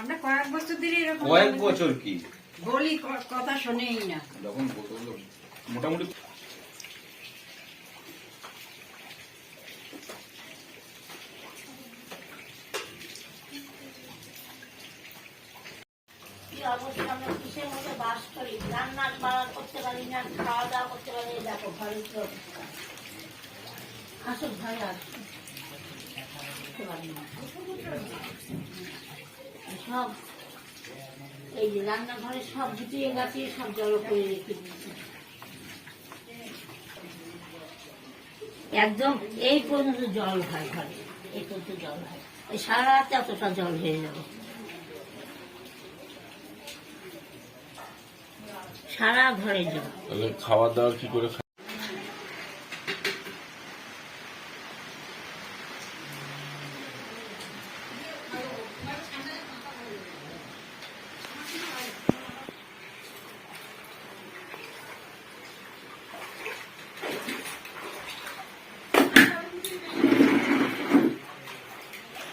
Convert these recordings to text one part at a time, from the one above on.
আমরা কয়েক বছর ধরে এরকম কয়েক বছর কি? বলি কথা শোনেই না। যখন মোটামুটি কি অবস্থা? আমরা কিসের মধ্যে বাস করি? রান্না বাড়া করতে পারি না খাওয়া দাওয়া করতে পারি না, দেখো কি অবস্থা। আসো ঘরে আসো করতে পারি না। সব এই যে রান্নাঘরে সব গুটিয়ে গাছিয়ে সব জল করে রেখে দিয়েছি। একদম এই পর্যন্ত জল হয় ঘরে, এই পর্যন্ত জল হয়। এই সারা রাতে এতটা জল হয়ে যাবে। সারা ঘরে জল। খাওয়া দাওয়া কি করে খা-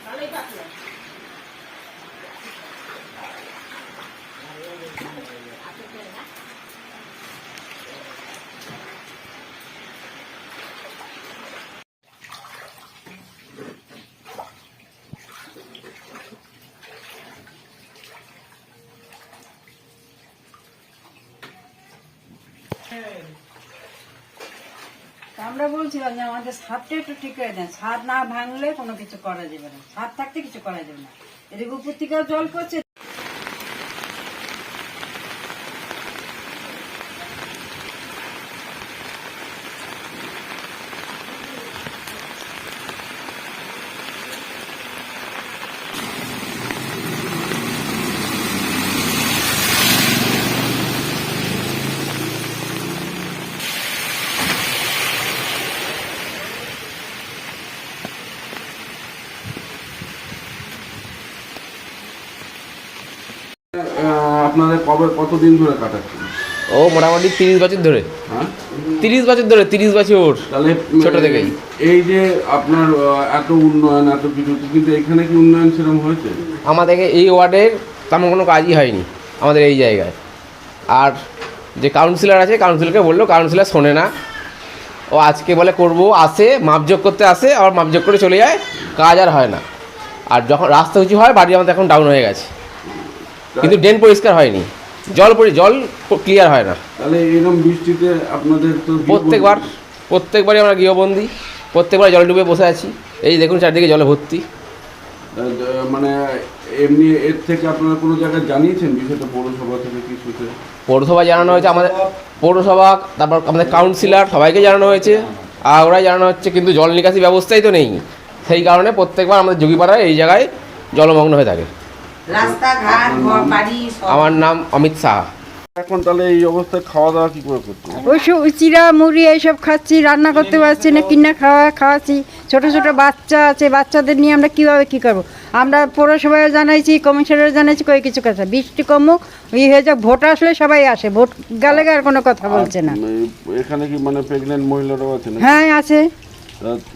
ভালোই পাতলা তা আমরা বলছিলাম যে আমাদের ছাদটা একটু ঠিক করে দেন। ছাদ না ভাঙলে কোনো কিছু করা যাবে না। ছাদ থাকতে কিছু করা যাবে না। এদিকে উপর থেকেও জল পড়ছে আহ, আপনাদের কবে কতদিন ধরে কাটাচ্ছেন? ও মোটামুটি তিরিশ বছর ধরে। হ্যাঁ? তিরিশ বছর ধরে তিরিশ বছর তাহলে ছোট আহ, থেকেই। এই যে আপনার এত উন্নয়ন এত কিছু কিন্তু এখানে কি উন্নয়ন সেরকম হয়েছে? আমাদের এই ওয়ার্ডের তেমন কোনো কাজই হয়নি আমাদের এই জায়গায়। আর যে কাউন্সিলর আছে কাউন্সিলরকে বলল কাউন্সিলর শোনে না। ও আজকে বলে করব আসে মাপযোগ করতে আসে আবার মাপযোগ করে চলে যায় কাজ আর হয় না। আর যখন রাস্তা উঁচু হয় বাড়ি আমাদের এখন ডাউন হয়ে গেছে। কিন্তু ড্রেন পরিষ্কার হয়নি। জল পরি জল ক্লিয়ার হয় না। তাহলে এরকম বৃষ্টিতে আপনাদের তো প্রত্যেকবার প্রত্যেকবারই আমরা গৃহবন্দী প্রত্যেকবার জল ডুবে বসে আছি। এই দেখুন চারদিকে জলে ভর্তি। মানে এমনি এর থেকে আপনারা কোনো জায়গায় জানিয়েছেন বিষয়টা পৌরসভা থেকে কিছুতে পৌরসভা জানানো হয়েছে আমাদের পৌরসভা তারপর আমাদের কাউন্সিলর সবাইকে জানানো হয়েছে। আর ওরাই জানানো হচ্ছে কিন্তু জল নিকাশি ব্যবস্থাই তো নেই। সেই কারণে প্রত্যেকবার আমাদের যোগীপাড়ায় এই জায়গায় জলমগ্ন হয়ে থাকে। রাস্তাঘাট ঘর বাড়ি আমার নাম অমিত শাহ। এখন তাহলে এই অবস্থায় খাওয়া দাওয়া কি করে করতে ওই সব চিরা মুড়ি এইসব খাচ্ছি রান্না করতে পারছি না কিনা খাওয়া খাওয়াচ্ছি। ছোট ছোট বাচ্চা আছে বাচ্চাদের নিয়ে আমরা কীভাবে কি করব? আমরা পৌরসভায় জানাইছি কমিশনারে জানাইছি কই কিছু কথা। বৃষ্টি কমুক ই হয়ে যাক ভোট আসলে সবাই আসে ভোট গেলে আর কোনো কথা বলছে না। এখানে কি মানে প্রেগনেন্ট মহিলারাও আছে হ্যাঁ আছে।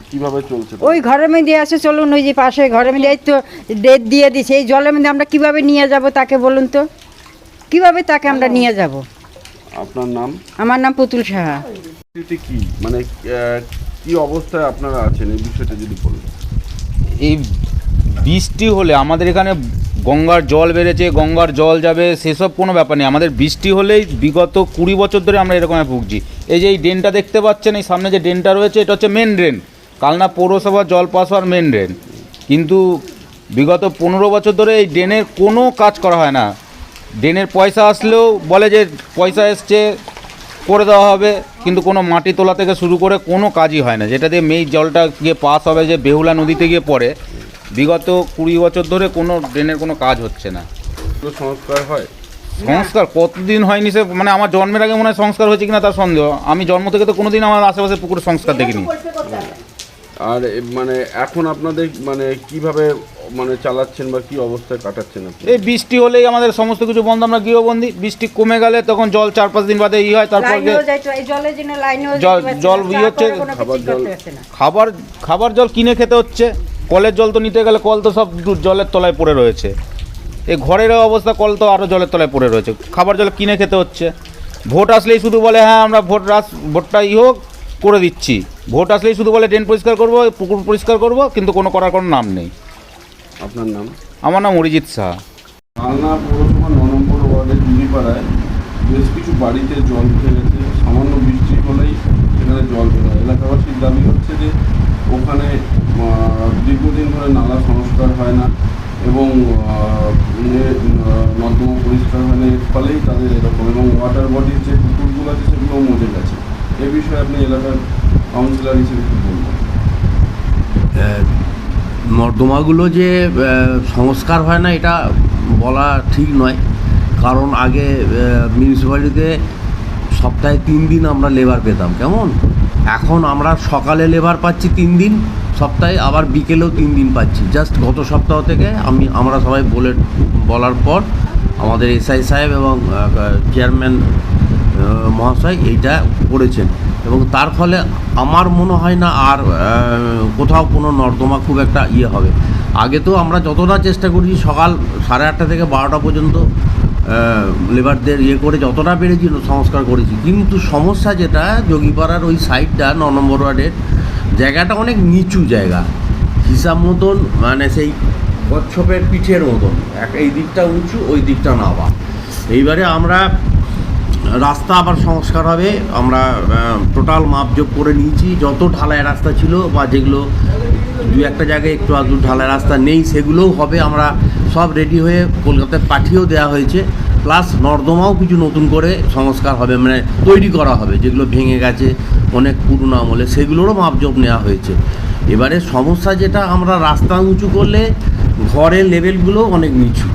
কীভাবে চলছে? ওই ঘরের মধ্যে আছে চলুন ওই যে পাশে ঘরের মধ্যে এই তো ডেট দিয়ে দিছে এই জলের মধ্যে আমরা কীভাবে নিয়ে যাব তাকে বলুন তো? কীভাবে তাকে আমরা নিয়ে যাব? আপনার নাম? আমার নাম পুতুল সাহা। কি? মানে কি অবস্থায় আপনারা আছেন? এই বিষয়টা যদি বলেন। এই বৃষ্টি হলে আমাদের এখানে গঙ্গার জল বেড়েছে, গঙ্গার জল যাবে, সেসব কোনো ব্যাপার নেই। আমাদের বৃষ্টি হলেই বিগত কুড়ি বছর ধরে আমরা এরকম ভুগছি। এই যে এই ড্রেনটা দেখতে পাচ্ছেন, এই সামনে যে ড্রেনটা রয়েছে, এটা হচ্ছে মেন ড্রেন কালনা পৌরসভা জল পাস হওয়ার মেন ড্রেন কিন্তু বিগত পনেরো বছর ধরে এই ড্রেনের কোনো কাজ করা হয় না। ড্রেনের পয়সা আসলেও বলে যে পয়সা এসছে, করে দেওয়া হবে, কিন্তু কোনো মাটি তোলা থেকে শুরু করে কোনো কাজই হয় না। যেটা দিয়ে মেই জলটা গিয়ে পাস হবে, যে বেহুলা নদীতে গিয়ে পড়ে বিগত কুড়ি বছর ধরে কোনো ড্রেনের কোনো কাজ হচ্ছে না। এগুলো সংস্কার হয়? সংস্কার কতদিন হয়নি সে মানে আমার জন্মের আগে মনে হয় সংস্কার হয়েছে কিনা তার সন্দেহ। আমি জন্ম থেকে তো কোনোদিন আমার আশেপাশে পুকুরে সংস্কার দেখিনি। আর এ- মানে এখন আপনাদের মানে কীভাবে মানে চালাচ্ছেন বা কি অবস্থায় কাটাচ্ছেন আপনি? এই বৃষ্টি হলেই আমাদের সমস্ত কিছু বন্ধ আমরা গৃহবন্দী। বৃষ্টি কমে গেলে তখন জল চার পাঁচ দিন বাদে ই হয় তারপর যে জল- জল ইয়ে হচ্ছে, খাবার জল- খাবার জল কিনে খেতে হচ্ছে। কলের জল তো নিতে গেলে কল তো সব জলের তলায় পড়ে রয়েছে। এই ঘরের অবস্থা কল তো আরও জলের তলায় পড়ে রয়েছে। খাবার জল কিনে খেতে হচ্ছে। ভোট আসলেই শুধু বলে হ্যাঁ আমরা ভোট রাস ভোটটা ই হোক করে দিচ্ছি। ভোট আসলেই শুধু বলে ড্রেন পরিষ্কার করব পুকুর পরিষ্কার করব কিন্তু কোনো করার কোনো নাম নেই। আপনার নাম? আমার নাম অরিজিৎ শাহ কালনা পৌরসভা ন নম্বর ওয়ার্ডের বেশ কিছু বাড়িতে জল উঠে গেছে সামান্য বৃষ্টি হলেই সেখানে জল বেরোয় এলাকাবাসীর দাবি হচ্ছে যে ওখানে আহ, দীর্ঘদিন ধরে নালা সংস্কার হয় না এবং নর্দমা পরিষ্কার হয় না এর ফলেই তাদের এরকম এবং ওয়াটার বডির যে পুকুরগুলো আছে সেগুলোও মজে গেছে। এ বিষয়ে আপনি এলাকার কাউন্সিলর হিসেবে কী বলবেন? নর্দমাগুলো যে সংস্কার হয় না, এটা বলা ঠিক নয়। কারণ আগে মিউনিসিপ্যালিটিতে সপ্তাহে তিন দিন আমরা লেবার পেতাম, কেমন? এখন আমরা সকালে লেবার পাচ্ছি তিন দিন সপ্তাহে আবার বিকেলেও তিন দিন পাচ্ছি। জাস্ট গত সপ্তাহ থেকে আমি, আমরা সবাই বলে, বলার পর আমাদের এসআই সাহেব এবং চেয়ারম্যান মহাশয় এইটা করেছেন। এবং তার ফলে আমার মনে হয় না আর কোথাও কোনো নর্দমা খুব একটা ইয়ে হবে। আগে তো আমরা যতটা চেষ্টা করেছি, সকাল সাড়ে আটটা থেকে বারোটা পর্যন্ত লেবারদের ইয়ে করে যতটা পেরেছি সংস্কার করেছি। কিন্তু সমস্যা যেটা, যোগীপাড়ার ওই সাইডটা ন নম্বর ওয়ার্ডের জায়গাটা অনেক নিচু জায়গা। হিসাব মতন মানে সেই কচ্ছপের পিঠের মতন। এক এই দিকটা উঁচু, ওই দিকটা নাবা। এইবারে আমরা রাস্তা আবার সংস্কার হবে। আমরা টোটাল মাপজোপ করে নিয়েছি। যত ঢালাই রাস্তা ছিল বা যেগুলো দু একটা জায়গায় একটু আধটু ঢালাই রাস্তা নেই, সেগুলোও হবে। আমরা সব রেডি হয়ে কলকাতায় পাঠিয়েও দেওয়া হয়েছে। প্লাস নর্দমাও কিছু নতুন করে সংস্কার হবে মানে তৈরি করা হবে, যেগুলো ভেঙে গেছে, অনেক পুরনো আমলে, সেগুলোরও মাপজোপ নেওয়া হয়েছে। এবারে সমস্যা যেটা, আমরা রাস্তা উঁচু করলে ঘরের লেভেলগুলো অনেক নিচু।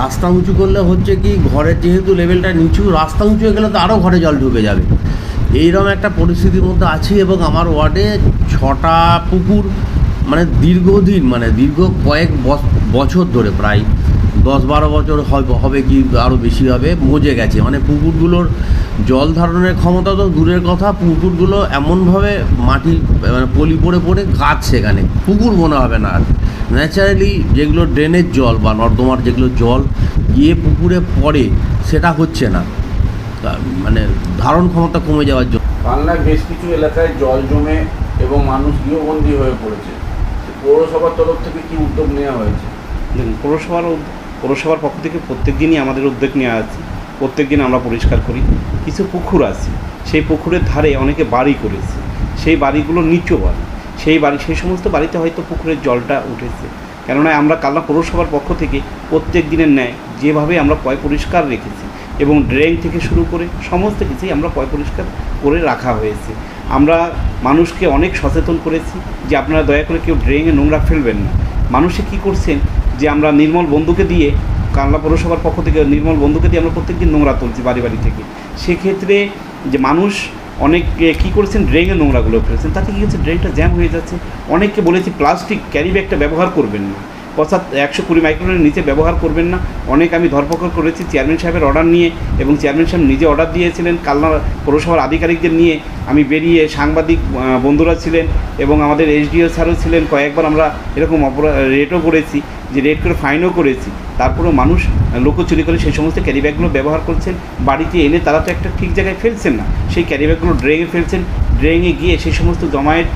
রাস্তা উঁচু করলে হচ্ছে কি, ঘরের যেহেতু লেভেলটা নিচু, রাস্তা উঁচু হয়ে গেলে তো আরও ঘরে জল ঢুকে যাবে। এইরকম একটা পরিস্থিতির মধ্যে আছি এবং আমার ওয়ার্ডে ছটা পুকুর মানে দীর্ঘদিন মানে দীর্ঘ কয়েক বছ- বছর ধরে প্রায় দশ বারো বছর হবে কি আরও বেশি হবে, মজে গেছে। মানে পুকুরগুলোর জল ধারণের ক্ষমতা তো দূরের কথা, পুকুরগুলো এমনভাবে মাটি মানে পলি পড়ে পড়ে গাছ সেখানে পুকুর মনে হবে না আর। ন্যাচারালি যেগুলো ড্রেনের জল বা নর্দমার যেগুলো জল গিয়ে পুকুরে পড়ে, সেটা হচ্ছে না। মানে ধারণ ক্ষমতা কমে যাওয়ার জন্য। কালনায় বেশ কিছু এলাকায় জল জমে এবং মানুষ গৃহবন্দী হয়ে পড়েছে। পৌরসভার তরফ থেকে কি উদ্যোগ নেওয়া হয়েছে? দেখুন পৌরসভার পৌরসভার পক্ষ থেকে প্রত্যেক দিনই আমাদের উদ্যোগ নেওয়া আছে। প্রত্যেক দিন আমরা পরিষ্কার করি। কিছু পুকুর আছে সেই পুকুরের ধারে অনেকে বাড়ি করেছে। সেই বাড়িগুলো নিচু বাড়ি। সেই বাড়ি সেই সমস্ত বাড়িতে হয়তো পুকুরের জলটা উঠেছে। কেননা আমরা কালনা পৌরসভার পক্ষ থেকে প্রত্যেক দিনের ন্যায় যেভাবে আমরা পয় পরিষ্কার রেখেছি এবং ড্রেন থেকে শুরু করে সমস্ত কিছুই আমরা পয় পরিষ্কার করে রাখা হয়েছে। আমরা মানুষকে অনেক সচেতন করেছি যে আপনারা দয়া করে কেউ ড্রেনে নোংরা ফেলবেন না। মানুষে কি করছেন যে আমরা নির্মল বন্ধুকে দিয়ে কানলা পৌরসভার পক্ষ থেকে নির্মল বন্ধুকে দিয়ে আমরা প্রত্যেকদিন নোংরা তুলছি বাড়ি বাড়ি থেকে। সেক্ষেত্রে যে মানুষ অনেক কী করেছেন ড্রেনে নোংরাগুলো ফেলেছেন। তাতে কী হচ্ছে ড্রেনটা জ্যাম হয়ে যাচ্ছে। অনেককে বলেছি, প্লাস্টিক ক্যারি ব্যাগটা ব্যবহার করবেন না। অর্থাৎ একশো কুড়ি মাইক্রোনের নিচে ব্যবহার করবেন না। অনেক আমি ধরপকড় করেছি, চেয়ারম্যান সাহেবের অর্ডার নিয়ে এবং চেয়ারম্যান সাহেব নিজে অর্ডার দিয়েছিলেন, কালনা পৌরসভার আধিকারিকদের নিয়ে আমি বেরিয়ে সাংবাদিক বন্ধুরা ছিলেন এবং আমাদের এসডিও স্যারও ছিলেন। কয়েকবার আমরা এরকম অপরাধ রেটও করেছি, যে রেট করে ফাইনও করেছি। তারপরেও মানুষ লোকচুরি করে সেই সমস্ত ক্যারি ব্যাগগুলো ব্যবহার করছেন। বাড়িতে এনে তারা তো একটা ঠিক জায়গায় ফেলছেন না। সেই ক্যারি ব্যাগগুলো ড্রেনে ফেলছেন। ড্রেনে গিয়ে সেই সমস্ত জমায়েত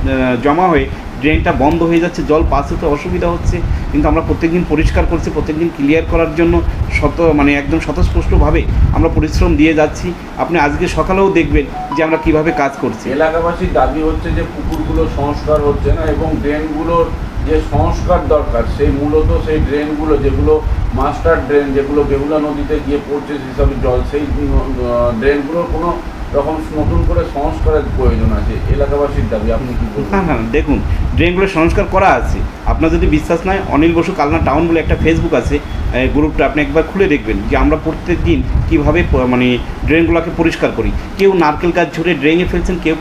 জমা হয়ে ড্রেনটা বন্ধ হয়ে যাচ্ছে, জল পাস হতে অসুবিধা হচ্ছে, কিন্তু আমরা প্রত্যেকদিন পরিষ্কার করছি, প্রত্যেকদিন ক্লিয়ার করার জন্য শত মানে একদম স্বতঃস্পষ্টভাবে আমরা পরিশ্রম দিয়ে যাচ্ছি। আপনি আজকে সকালেও দেখবেন যে আমরা কীভাবে কাজ করছি। এলাকাবাসীর দাবি হচ্ছে যে পুকুরগুলো সংস্কার হচ্ছে না এবং ড্রেনগুলোর যে সংস্কার দরকার, সেই মূলত সেই ড্রেনগুলো যেগুলো মাস্টার ড্রেন, যেগুলো বেহুলা নদীতে গিয়ে পড়ছে, সেসব জল, সেই ড্রেনগুলোর কোনো রকম নতুন করে সংস্কারের প্রয়োজন আছে, এলাকাবাসীর দাবি, আপনি কি হ্যাঁ হ্যাঁ দেখুন, ড্রেনগুলো সংস্কার করা আছে। আপনার যদি বিশ্বাস নয় অনিল বসু কালনা টাউন বলে একটা ফেসবুক আছে গ্রুপটা আপনি একবার খুলে দেখবেন যে আমরা প্রত্যেক দিন কীভাবে মানে ড্রেনগুলোকে পরিষ্কার করি। কেউ নারকেল গাছ ঝরে ড্রেনে ফেলছেন, কেউ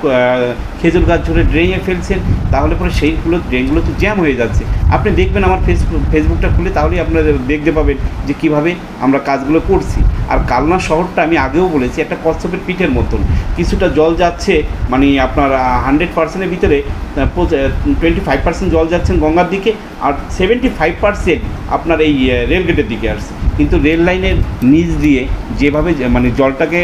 খেজুর গাছ ঝরে ড্রেনে ফেলছেন, তাহলে পরে সেইগুলো, ড্রেনগুলো তো জ্যাম হয়ে যাচ্ছে। আপনি দেখবেন আমার ফেসবুক ফেসবুকটা খুলে, তাহলেই আপনারা দেখতে পাবেন যে কীভাবে আমরা কাজগুলো করছি। আর কালনা শহরটা আমি আগেও বলেছি, একটা কচ্ছপের পিঠের মতন। কিছুটা জল যাচ্ছে মানে আপনার হান্ড্রেড পার্সেন্টের ভিতরে টোয়েন্টি ফাইভ পার্সেন্ট জল যাচ্ছেন গঙ্গার দিকে, আর সেভেন্টি ফাইভ পার্সেন্ট আপনার এই রেলগেটের দিকে আসছে। কিন্তু রেল লাইনের নিচ দিয়ে যেভাবে মানে জলটাকে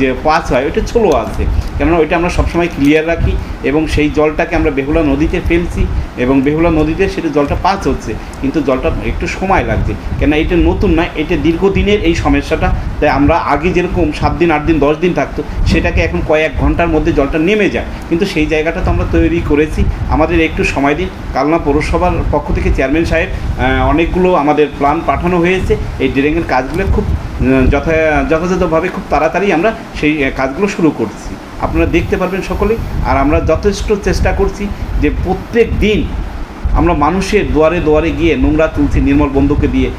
যে পাস হয় ওইটা ছোলো আছে। কেননা ওইটা আমরা সবসময় ক্লিয়ার রাখি এবং সেই জলটাকে আমরা বেহুলা নদীতে ফেলছি এবং বেহুলা নদীতে সেটা জলটা পাস হচ্ছে, কিন্তু জলটা একটু সময় লাগছে। কেন এটা নতুন নয়, এটা দীর্ঘদিনের এই সমস্যাটা। তাই আমরা আগে যেরকম সাত দিন, আট দিন, দশ দিন থাকতো, সেটাকে এখন কয়েক ঘণ্টার মধ্যে জলটা নেমে যায়। কিন্তু সেই জায়গাটা তো আমরা তৈরি করেছি। আমাদের একটু সময় দিন। কালনা পৌরসভার পক্ষ থেকে চেয়ারম্যান সাহেব অনেকগুলো আমাদের প্ল্যান পাঠানো হয়েছে। এই ড্রেনের কাজগুলো খুব যথা যথাযথভাবে খুব তাড়াতাড়ি আমরা সেই কাজগুলো শুরু করছি। আপনারা দেখতে পারবেন সকলে আর আমরা যথেষ্ট চেষ্টা করছি যে প্রত্যেক দিন আমরা মানুষের দুয়ারে দুয়ারে গিয়ে নোংরা তুলছি নির্মল বন্ধুকে দিয়ে